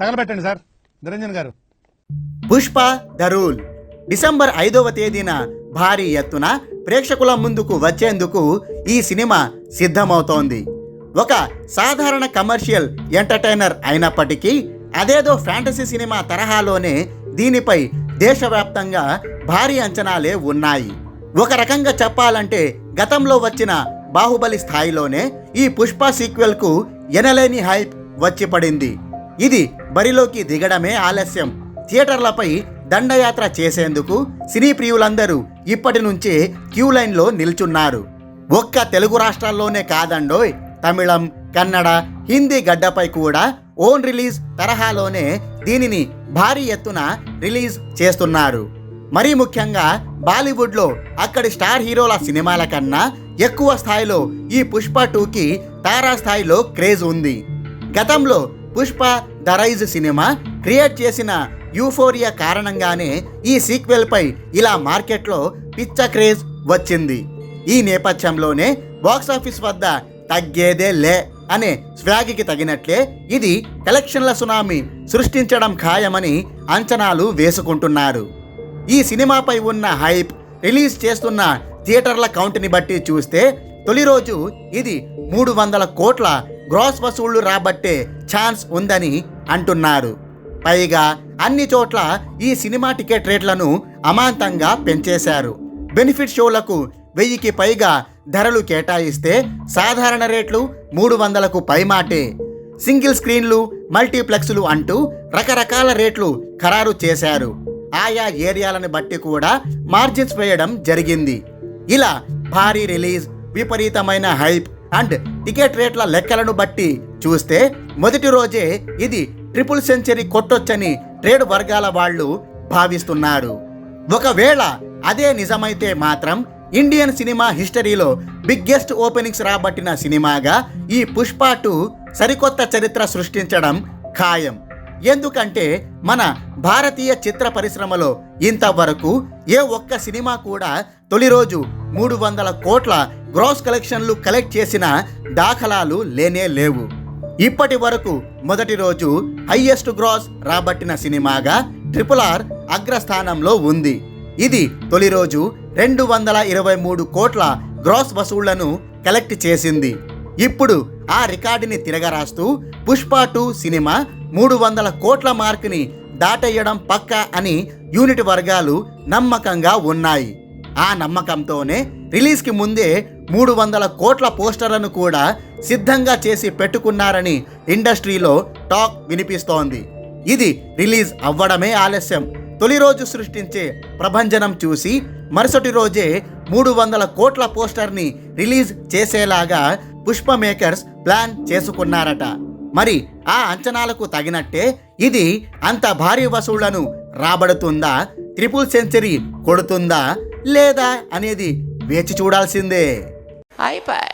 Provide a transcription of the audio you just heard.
తగలబెట్టండి sir. Niranjan గారు. Pushpa the rule. December ఐదవ తేదీన భారీ ఎత్తున ప్రేక్షకుల ముందుకు వచ్చేందుకు ఈ సినిమా సిద్ధమవుతోంది. ఒక సాధారణ కమర్షియల్ ఎంటర్టైనర్ అయినప్పటికీ అదేదో ఫ్యాంటసీ సినిమా తరహాలోనే దీనిపై దేశవ్యాప్తంగా భారీ అంచనాలే ఉన్నాయి. ఒక రకంగా చెప్పాలంటే గతంలో వచ్చిన బాహుబలి స్థాయిలోనే ఈ పుష్ప సీక్వెల్కు ఎనలేని హైప్ వచ్చి పడింది. ఇది బరిలోకి దిగడమే ఆలస్యం. థియేటర్లపై దండయాత్ర చేసేందుకు సినీ ప్రియులందరూ ఇప్పటి నుంచే క్యూ లైన్లో నిల్చున్నారు. ఒక్క తెలుగు రాష్ట్రాల్లోనే కాదండోయ్. తమిళం కన్నడ హిందీ గడ్డపై కూడా ఓన్ రిలీజ్ తరహాలోనే దీనిని భారీ ఎత్తున రిలీజ్ చేస్తున్నారు. మరీ ముఖ్యంగా బాలీవుడ్లో అక్కడి స్టార్ హీరోల సినిమాల కన్నా ఎక్కువ స్థాయిలో ఈ పుష్ప టూకి తారా స్థాయిలో క్రేజ్ ఉంది. గతంలో Pushpa the rise cinema create చేసిన యూఫోరియా కారణంగానే ఈ సీక్వెల్ పై ఇలా మార్కెట్లో పిచ్చ క్రేజ్ వచ్చింది. ఈ నేపథ్యంలోనే బాక్సాఫీస్ వద్ద తగ్గేదే లే అనే స్వాగికి తగినట్లే ఇది కలెక్షన్ల సునామీ సృష్టించడం ఖాయమని అంచనాలు వేసుకుంటున్నారు. ఈ సినిమాపై ఉన్న హైప్ రిలీజ్ చేస్తున్న థియేటర్ల కౌంట్ని బట్టి చూస్తే తొలి రోజు ఇది మూడు వందల కోట్ల గ్రాస్ వసూళ్ళు రాబట్టే ఛాన్స్ ఉందని అంటున్నారు. పైగా అన్ని చోట్ల ఈ సినిమా టికెట్ రేట్లను అమాంతంగా పెంచేశారు. బెనిఫిట్ షోలకు వెయ్యికి పైగా ధరలు కేటాయిస్తే సాధారణ రేట్లు మూడు వందలకు పైమాటే. సింగిల్ స్క్రీన్లు మల్టీప్లెక్స్లు అంటూ రకరకాల రేట్లు ఖరారు చేశారు. ఆయా ఏరియాలను బట్టి కూడా మార్జిన్స్ వేయడం జరిగింది. ఇలా భారీ రిలీజ్ విపరీతమైన హైప్ అండ్ టికెట్ రేట్ల లెక్కలను బట్టి చూస్తే మొదటి రోజే ఇది ట్రిపుల్ సెంచరీ కొట్టొచ్చని ట్రేడ్ వర్గాల వాళ్ళు భావిస్తున్నారు. ఒకవేళ అదే నిజమైతే మాత్రం ఇండియన్ సినిమా హిస్టరీలో బిగ్గెస్ట్ ఓపెనింగ్స్ రాబట్టిన సినిమాగా ఈ పుష్ప టూ సరికొత్త చరిత్ర సృష్టించడం ఖాయం. ఎందుకంటే మన భారతీయ చిత్ర పరిశ్రమలో ఇంతవరకు ఏ ఒక్క సినిమా కూడా తొలి రోజు మూడు వందల కోట్ల గ్రాస్ కలెక్షన్లు కలెక్ట్ చేసిన దాఖలాలు లేనే లేవు. ఇప్పటి వరకు మొదటి రోజు హైయెస్ట్ గ్రాస్ రాబట్టిన సినిమాగా ట్రిపుల్ ఆర్ అగ్రస్థానంలో ఉంది. ఇది తొలి రోజు రెండు వందల ఇరవై మూడు కోట్ల గ్రాస్ వసూళ్ళను కలెక్ట్ చేసింది. ఇప్పుడు ఆ రికార్డుని తిరగరాస్తూ పుష్ప టూ సినిమా మూడు వందల కోట్ల మార్కుని దాటేయడం పక్క అని యూనిట్ వర్గాలు నమ్మకంగా ఉన్నాయి. ఆ నమ్మకంతోనే రిలీజ్కి ముందే మూడు వందల కోట్ల పోస్టర్లను కూడా సిద్ధంగా చేసి పెట్టుకున్నారని ఇండస్ట్రీలో టాక్ వినిపిస్తోంది. ఇది రిలీజ్ అవ్వడమే ఆలస్యం. తొలి రోజు సృష్టించే ప్రభంజనం చూసి మరుసటి రోజే మూడు వందల కోట్ల పోస్టర్ని రిలీజ్ చేసేలాగా పుష్ప మేకర్స్ ప్లాన్ చేసుకున్నారట. మరి ఆ అంచనాలకు తగినట్టే ఇది అంత భారీ వసూళ్ళను రాబడుతుందా? ట్రిపుల్ సెంచరీ కొడుతుందా లేదా అనేది వేచి చూడాల్సిందే. అయిపోయి